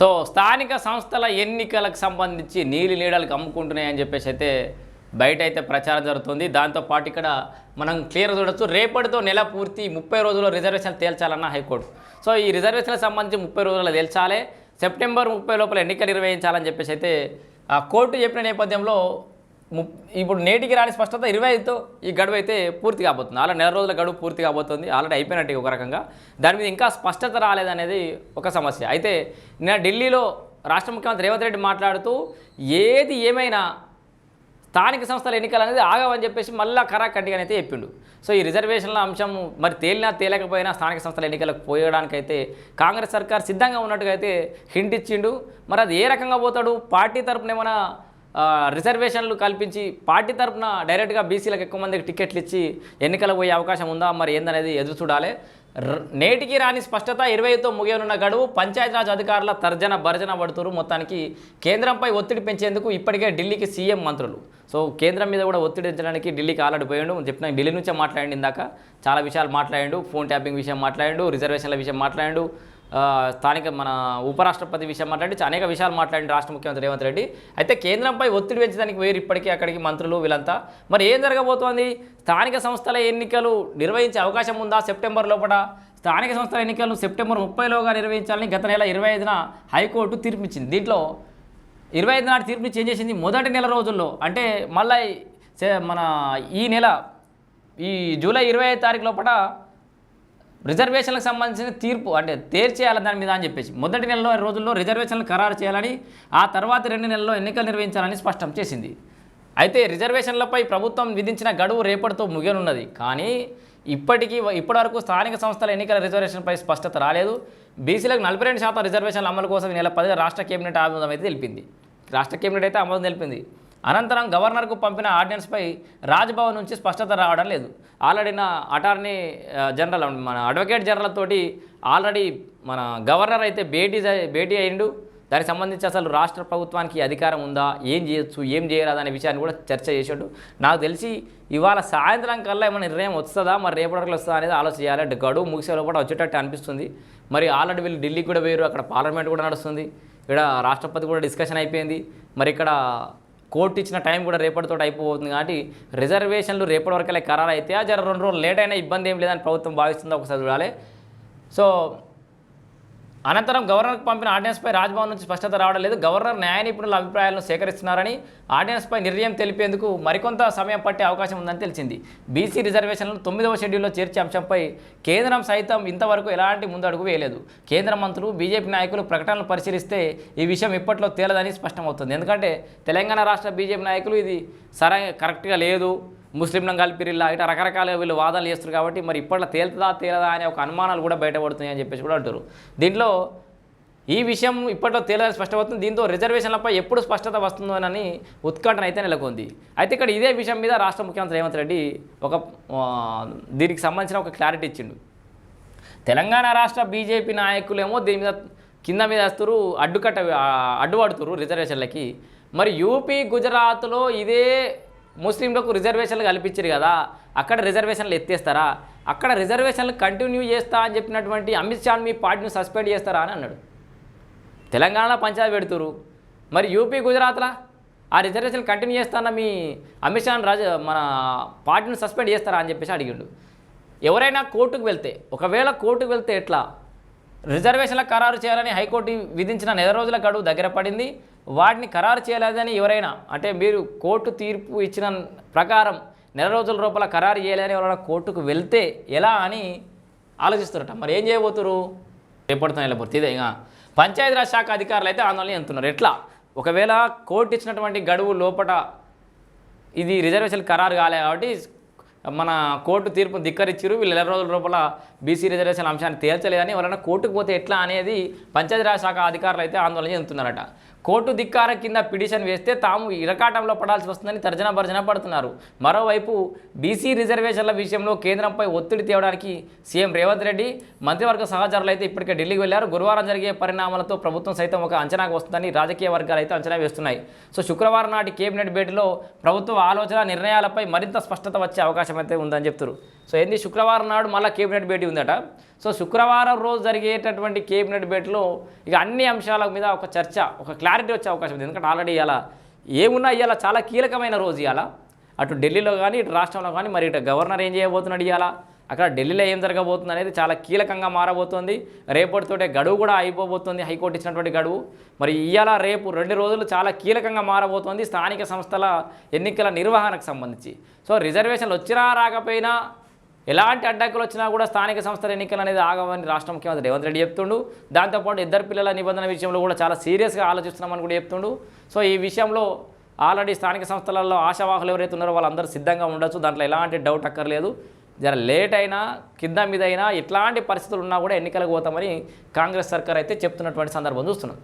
So స్థానిక సంస్థల ఎన్నికలకు సంబంధించి నీలి నీడలకు అమ్ముకుంటున్నాయని చెప్పేసి అయితే బయట అయితే ప్రచారం జరుగుతుంది. దాంతోపాటు ఇక్కడ మనం క్లియర్ చూడొచ్చు రేపటితో నెల పూర్తి ముప్పై రోజుల్లో రిజర్వేషన్ తేల్చాలన్న హైకోర్టు. సో ఈ రిజర్వేషన్లకు సంబంధించి ముప్పై రోజుల్లో తేల్చాలి సెప్టెంబర్ ముప్పై లోపల ఎన్నికలు నిర్వహించాలని చెప్పేసి అయితే ఆ కోర్టు చెప్పిన నేపథ్యంలో ఇప్పుడు నేటికి రాని స్పష్టత ఇరవై ఐదుతో ఈ గడువు అయితే పూర్తి కాబోతుంది. అలా నెల రోజుల గడువు పూర్తి కాబోతుంది. ఆల్రెడీ అయిపోయినట్టు ఒక రకంగా. దాని మీద ఇంకా స్పష్టత రాలేదనేది ఒక సమస్య. అయితే నిన్న ఢిల్లీలో రాష్ట్ర ముఖ్యమంత్రి రేవంత్ రెడ్డి మాట్లాడుతూ ఏది ఏమైనా స్థానిక సంస్థల ఎన్నికలు అనేది ఆగవని చెప్పేసి మళ్ళీ కరాఖండిగా అయితే చెప్పిండు. సో ఈ రిజర్వేషన్ల అంశం మరి తేలినా తేలకపోయినా స్థానిక సంస్థల ఎన్నికలకు పోయడానికైతే కాంగ్రెస్ సర్కార్ సిద్ధంగా ఉన్నట్టుగా అయితే హింట్ ఇచ్చిండు. మరి అది ఏ రకంగా పోతాడు? పార్టీ తరపున ఏమైనా రిజర్వేషన్లు కల్పించి పార్టీ తరఫున డైరెక్ట్గా బీసీలకు ఎక్కువ మందికి టికెట్లు ఇచ్చి ఎన్నికలకు పోయే అవకాశం ఉందా? మరి ఏందనేది ఎదురు చూడాలి. నేటికి రాని స్పష్టత ఇరవైతో ముగియనున్న గడువు పంచాయతీరాజ్ అధికారుల తర్జన భర్జన పడుతురు. మొత్తానికి కేంద్రంపై ఒత్తిడి పెంచేందుకు ఇప్పటికే ఢిల్లీకి సీఎం మంత్రులు. సో కేంద్రం మీద కూడా ఒత్తిడి పెంచడానికి ఢిల్లీకి ఆల్రెడీ పోయిండు. చెప్పిన ఢిల్లీ నుంచే మాట్లాడండి ఇందాక. చాలా విషయాలు మాట్లాడిండు. ఫోన్ ట్యాపింగ్ విషయం మాట్లాడిండు. రిజర్వేషన్ల విషయం మాట్లాడిండు. స్థానిక మన ఉపరాష్ట్రపతి విషయం మాట్లాడి అనేక విషయాలు మాట్లాడింది రాష్ట్ర ముఖ్యమంత్రి రేవంత్ రెడ్డి. అయితే కేంద్రంపై ఒత్తిడి పెంచడానికి వేరు ఇప్పటికీ అక్కడికి మంత్రులు వీళ్ళంతా. మరి ఏం జరగబోతోంది? స్థానిక సంస్థల ఎన్నికలు నిర్వహించే అవకాశం ఉందా సెప్టెంబర్ లోపల? స్థానిక సంస్థల ఎన్నికలను సెప్టెంబర్ ముప్పైలోగా నిర్వహించాలని గత నెల ఇరవై ఐదున హైకోర్టు తీర్పిచ్చింది. దీంట్లో ఇరవై ఐదు నాటి తీర్పుని చేంజ్ చేసింది? మొదటి నెల రోజుల్లో అంటే మళ్ళీ మన ఈ నెల ఈ జూలై ఇరవై ఐదు తారీఖు లోపల రిజర్వేషన్లకు సంబంధించిన తీర్పు అంటే తీర్చేయాలి దాని మీద అని చెప్పేసి మొదటి నెలలో రోజుల్లో రిజర్వేషన్లు ఖరారు చేయాలని ఆ తర్వాత రెండు నెలల్లో ఎన్నికలు నిర్వహించాలని స్పష్టం చేసింది. అయితే రిజర్వేషన్లపై ప్రభుత్వం విధించిన గడువు రేపటితో ముగియనున్నది. కానీ ఇప్పటికీ ఇప్పటివరకు స్థానిక సంస్థల ఎన్నికల రిజర్వేషన్పై స్పష్టత రాలేదు. బీసీలకు నలభై రెండు శాతం రిజర్వేషన్ల అమలు కోసం ఈ నెల పదిన రాష్ట్ర కేబినెట్ ఆమోదం అయితే తెలిపింది. రాష్ట్ర కేబినెట్ అయితే ఆమోదం తెలిపింది. అనంతరం గవర్నర్కు పంపిన ఆర్డినెన్స్పై రాజ్భవన్ నుంచి స్పష్టత రావడం లేదు. ఆల్రెడీ నా అటార్నీ జనరల్ మన అడ్వకేట్ జనరల్ తోటి ఆల్రెడీ మన గవర్నర్ అయితే భేటీ భేటీ అయిండు. దానికి సంబంధించి అసలు రాష్ట్ర ప్రభుత్వానికి అధికారం ఉందా? ఏం చేయొచ్చు? ఏం చేయరాదు అనే విషయాన్ని కూడా చర్చ చేసాడు. నాకు తెలిసి ఇవాళ సాయంత్రం కల్లా ఏమైనా నిర్ణయం వస్తుందా? మరి రేపటి వరకు వస్తుందా అనేది ఆలోచించాలి. అంటే గడువు ముగిసే లోపల వచ్చేటట్టు అనిపిస్తుంది. మరి ఆల్రెడీ వీళ్ళు ఢిల్లీకి కూడా వేరు అక్కడ పార్లమెంట్ కూడా నడుస్తుంది. ఇక్కడ రాష్ట్రపతి కూడా డిస్కషన్ అయిపోయింది. మరి ఇక్కడ కోర్టు ఇచ్చిన టైం కూడా రేపటితో అయిపోతుంది కాబట్టి రిజర్వేషన్లు రేపటి వరకే ఖరారు అయితే ఆ జర రెండు రోజులు లేట్ అయినా ఇబ్బంది ఏం లేదని ప్రభుత్వం భావిస్తుందో ఒకసారి చూడాలి. సో అనంతరం గవర్నర్కు పంపిన ఆర్డినెన్స్పై రాజ్భవన్ నుంచి స్పష్టత రావడం లేదు. గవర్నర్ న్యాయ నిపుణుల అభిప్రాయాలను సేకరిస్తున్నారని ఆర్డినెన్స్పై నిర్ణయం తెలిపేందుకు మరికొంత సమయం పట్టే అవకాశం ఉందని తెలిసింది. బీసీ రిజర్వేషన్లను తొమ్మిదవ షెడ్యూల్లో చేర్చే అంశంపై కేంద్రం సైతం ఇంతవరకు ఎలాంటి ముందడుగు వేయలేదు. కేంద్ర మంత్రులు బీజేపీ నాయకులు ప్రకటనలు పరిశీలిస్తే ఈ విషయం ఇప్పట్లో తేలదని స్పష్టమవుతుంది. ఎందుకంటే తెలంగాణ రాష్ట్ర బీజేపీ నాయకులు ఇది సరైన కరెక్ట్గా లేదు. ముస్లింలను కలిపిరిల్లా ఇట్లా రకరకాల వీళ్ళు వాదనలు చేస్తారు కాబట్టి మరి ఇప్పట్లో తేలుతుందా తేలదా అనే ఒక అనుమానాలు కూడా బయటపడుతున్నాయి అని చెప్పేసి కూడా అంటారు దీంట్లో ఈ విషయం ఇప్పట్లో తేలని స్పష్టమవుతుంది. దీంతో రిజర్వేషన్లపై ఎప్పుడు స్పష్టత వస్తుందోనని ఉత్కంఠన అయితే నెలకొంది. అయితే ఇక్కడ ఇదే విషయం మీద రాష్ట్ర ముఖ్యమంత్రి రేవంత్ రెడ్డి ఒక దీనికి సంబంధించిన ఒక క్లారిటీ ఇచ్చిండు. తెలంగాణ రాష్ట్ర బీజేపీ నాయకులేమో దీని మీద కింద మీద వేస్తారు అడ్డుకట్ట అడ్డుపడుతురు రిజర్వేషన్లకి. మరి యూపీ గుజరాత్లో ఇదే ముస్లింలకు రిజర్వేషన్లు కల్పించారు కదా అక్కడ రిజర్వేషన్లు ఎత్తేస్తారా? అక్కడ రిజర్వేషన్లు కంటిన్యూ చేస్తా అని చెప్పినటువంటి అమిత్ షా మీ పార్టీని సస్పెండ్ చేస్తారా అని అన్నాడు. తెలంగాణలో పంచాయతీ పెడుతురు మరి యూపీ గుజరాత్లా? ఆ రిజర్వేషన్ కంటిన్యూ చేస్తానా మీ అమిత్ షా రాజ మన పార్టీని సస్పెండ్ చేస్తారా అని చెప్పేసి అడిగిండు. ఎవరైనా కోర్టుకు వెళ్తే ఒకవేళ కోర్టుకు వెళ్తే ఎట్లా? రిజర్వేషన్ల ఖరారు చేయాలని హైకోర్టు విధించిన నెల రోజుల గడువు దగ్గర పడింది. వాటిని ఖరారు చేయలేదని ఎవరైనా అంటే మీరు కోర్టు తీర్పు ఇచ్చిన ప్రకారం నెల రోజుల లోపల ఖరారు చేయలేని ఎవరైనా కోర్టుకు వెళ్తే ఎలా అని ఆలోచిస్తారట మరి ఏం చేయబోతురు రేపడుతున్న వెళ్ళబోతుంది ఇదే ఇక. పంచాయతీరాజ్ శాఖ అధికారులు అయితే ఆందోళన చెందుతున్నారు. ఎట్లా? ఒకవేళ కోర్టు ఇచ్చినటువంటి గడువు లోపట ఇది రిజర్వేషన్ ఖరారు కాలే కాబట్టి మన కోర్టు తీర్పు ధిక్కరిచ్చారు. వీళ్ళు నెల రోజుల లోపల బీసీ రిజర్వేషన్ అంశాన్ని తేల్చలేదని ఎవరైనా కోర్టుకు పోతే ఎట్లా అనేది పంచాయతీరాజ్ శాఖ అధికారులు అయితే ఆందోళన చెందుతున్నారట. కోర్టు ధిక్కార కింద పిటిషన్ వేస్తే తాము ఇరకాటంలో పడాల్సి వస్తుందని తర్జన భర్జన పడుతున్నారు. మరోవైపు బీసీ రిజర్వేషన్ల విషయంలో కేంద్రంపై ఒత్తిడి తేవడానికి సీఎం రేవంత్ రెడ్డి మంత్రివర్గ సహచరులు అయితే ఇప్పటికే ఢిల్లీకి వెళ్ళారు గురువారం జరిగే పరిణామాలతో ప్రభుత్వం సైతం ఒక అంచనాకు వస్తుందని రాజకీయ వర్గాలు అయితే అంచనా వేస్తున్నాయి. సో శుక్రవారం నాటి కేబినెట్ భేటీలో ప్రభుత్వ ఆలోచన నిర్ణయాలపై మరింత స్పష్టత వచ్చే అవకాశం అయితే ఉందని చెప్తారు సో ఏంది? శుక్రవారం నాడు మళ్ళీ కేబినెట్ భేటీ ఉందట. సో శుక్రవారం రోజు జరిగేటటువంటి కేబినెట్ భేటీలో ఇక అన్ని అంశాల మీద ఒక చర్చ ఒక క్లారిటీ వచ్చే అవకాశం ఉంది. ఎందుకంటే ఆల్రెడీ ఇలా ఏమున్నా ఇవాళ చాలా కీలకమైన రోజు ఇవాళ అటు ఢిల్లీలో కానీ ఇటు రాష్ట్రంలో కానీ మరి ఇటు గవర్నర్ ఏం చేయబోతున్నాడు ఇవాళ అక్కడ ఢిల్లీలో ఏం జరగబోతుంది అనేది చాలా కీలకంగా మారబోతోంది. రేపటితోటే గడువు కూడా అయిపోబోతుంది హైకోర్టు ఇచ్చినటువంటి గడువు. మరి ఇవాళ రేపు రెండు రోజులు చాలా కీలకంగా మారబోతోంది స్థానిక సంస్థల ఎన్నికల నిర్వహణకు సంబంధించి. సో రిజర్వేషన్లు వచ్చినా రాకపోయినా ఎలాంటి అడ్డంకులు వచ్చినా కూడా స్థానిక సంస్థల ఎన్నికలు అనేది ఆగవని రాష్ట్ర ముఖ్యమంత్రి రేవంత్ రెడ్డి చెప్తుండు. దాంతోపాటు ఇద్దరు పిల్లల నిబంధన విషయంలో కూడా చాలా సీరియస్గా ఆలోచిస్తున్నామని కూడా చెప్తుండు. సో ఈ విషయంలో ఆల్రెడీ స్థానిక సంస్థలలో ఆశావాహులు ఎవరైతే ఉన్నారో వాళ్ళందరూ సిద్ధంగా ఉండొచ్చు. దాంట్లో ఎలాంటి డౌట్ అక్కర్లేదు. జర లేట్ అయినా కింద మీద అయినా ఇట్లాంటి పరిస్థితులు ఉన్నా కూడా ఎన్నికలకు పోతామని కాంగ్రెస్ సర్కార్ అయితే చెప్తున్నటువంటి సందర్భం చూస్తున్నాం.